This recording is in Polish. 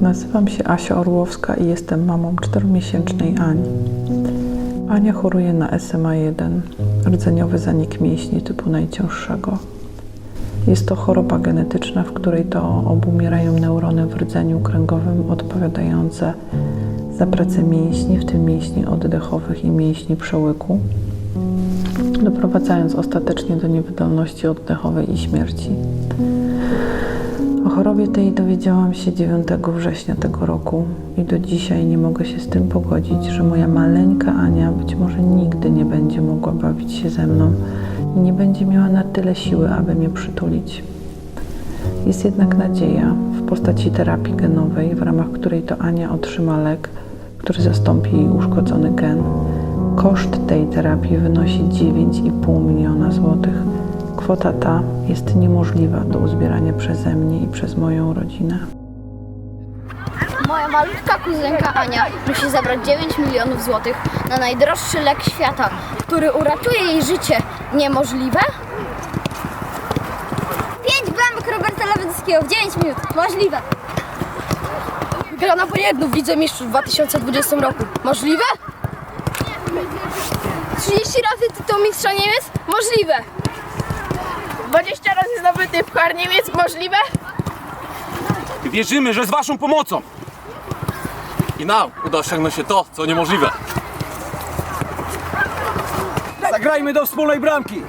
Nazywam się Asia Orłowska i jestem mamą czteromiesięcznej Ani. Ania choruje na SMA1, rdzeniowy zanik mięśni typu najcięższego. Jest to choroba genetyczna, w której to obumierają neurony w rdzeniu kręgowym odpowiadające za pracę mięśni, w tym mięśni oddechowych i mięśni przełyku, doprowadzając ostatecznie do niewydolności oddechowej i śmierci. Chorobie tej dowiedziałam się 9 września tego roku i do dzisiaj nie mogę się z tym pogodzić, że moja maleńka Ania być może nigdy nie będzie mogła bawić się ze mną i nie będzie miała na tyle siły, aby mnie przytulić. Jest jednak nadzieja w postaci terapii genowej, w ramach której to Ania otrzyma lek, który zastąpi jej uszkodzony gen. Koszt tej terapii wynosi 9,5 miliona. Kwota ta jest niemożliwa do uzbierania przeze mnie i przez moją rodzinę. Moja malutka kuzynka Ania musi zabrać 9 milionów złotych na najdroższy lek świata, który uratuje jej życie. Niemożliwe? 5 bramek Roberta Lewandowskiego w 9 minut. Możliwe. Wygrana po jedną w Lidze Mistrzów w 2020 roku. Możliwe? 30 razy tytuł mistrza Niemiec? Możliwe. 20 razy zdobyty Puchar Niemiec możliwe? Wierzymy, że z waszą pomocą i nam uda osiągnąć się to, co niemożliwe. Zagrajmy do wspólnej bramki!